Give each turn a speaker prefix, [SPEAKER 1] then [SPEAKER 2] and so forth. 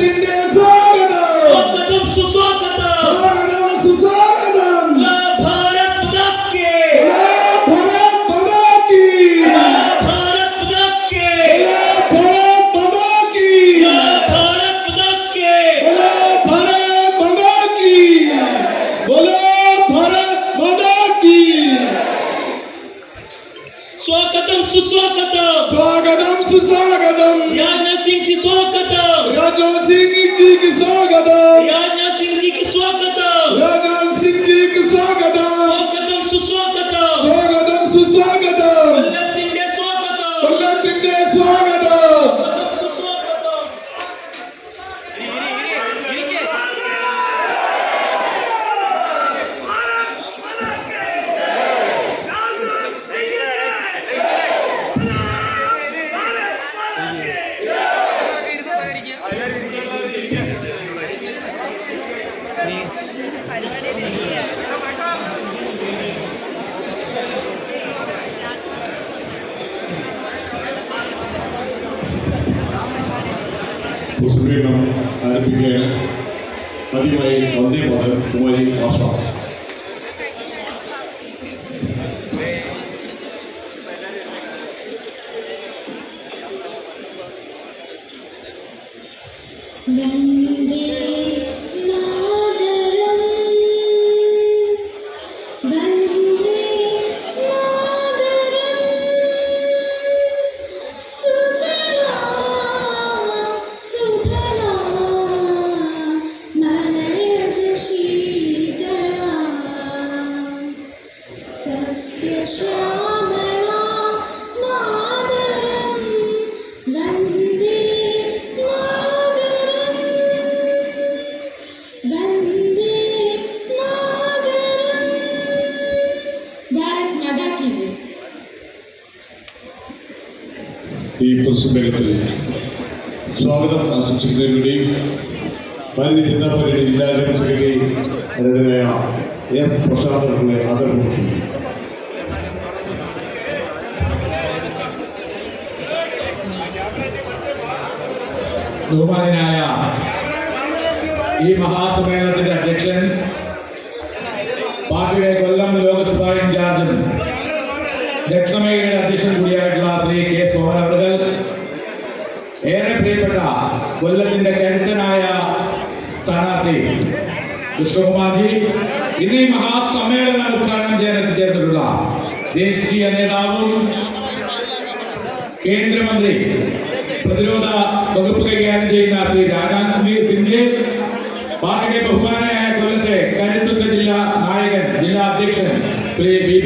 [SPEAKER 1] Rabbinde
[SPEAKER 2] ısrar eden.
[SPEAKER 1] O kadın
[SPEAKER 2] susak adam. Sağ
[SPEAKER 1] adam. La
[SPEAKER 2] Bharat Budakke. La
[SPEAKER 1] Bharat Budakke.
[SPEAKER 2] La Bharat Budakke.
[SPEAKER 1] La Bharat Budakke. La Bharat
[SPEAKER 2] Budakke. La
[SPEAKER 1] Bharat Budakke.
[SPEAKER 2] La Bharat Budakke. Swagatam
[SPEAKER 1] suswagatam. Singh ji സ്വാഗതം.
[SPEAKER 2] രാജാ സിംഗ് ജിക്ക് സ്വാഗതം.
[SPEAKER 1] സിംഗ് ജിക്ക് സ്വാഗതം.
[SPEAKER 2] സ്വാഗതം സുസ്വാഗതം.
[SPEAKER 1] സ്വാഗതം സുസ്വാഗതം.
[SPEAKER 2] കൊല്ലത്തിന്റെ സ്വാഗതം.
[SPEAKER 1] കൊല്ലത്തിന്റെ സ്വാഗതം.
[SPEAKER 3] முஸ்லீம் அறிவிக்க அதிபரை வந்தே மதன் குமரி பாஷா Thank you.
[SPEAKER 4] ഈ പൊതുസമ്മേളനത്തിൽ സ്വാഗതം. ആശംസിക്കുന്നതിന് വേണ്ടി ഭാരതീയ ജനതാ പാർട്ടിയുടെ ജില്ലാ ജനറൽ സെക്രട്ടറി എസ് പ്രശാന്ത് ആദരവ്
[SPEAKER 5] ബഹുമാനായ ഈ മഹാസമ്മേളനത്തിന്റെ അധ്യക്ഷൻ പാർട്ടിയുടെ കൊല്ലം ലോക്സഭാ ഇൻചാർജും ദക്ഷിണമേഖലയുടെ അധ്യക്ഷൻ കൂടിയായിട്ടുള്ള ശ്രീ കെ സോമൻ അവർ ഏറെ പ്രിയപ്പെട്ട കൊല്ലത്തിന്റെ കരുത്തനായ സ്ഥാനാർത്ഥി കൃഷ്ണകുമാർജി ഇന്ന് ഈ മഹാസമ്മേളനം ഉദ്ഘാടനം ചെയ്യാൻ എത്തിച്ചേർന്നിട്ടുള്ള ദേശീയ നേതാവും കേന്ദ്രമന്ത്രി പ്രതിരോധ വകുപ്പ് കൈകാര്യം ചെയ്യുന്ന ശ്രീ രാധാകൃഷ്ണ സിംഗ് പാർട്ടിയുടെ ബഹുമാനായ കൊല്ലത്തെ കരുത്തുറ്റ ജില്ലാ നായകൻ ജില്ലാ അധ്യക്ഷൻ ശ്രീ ഗോപ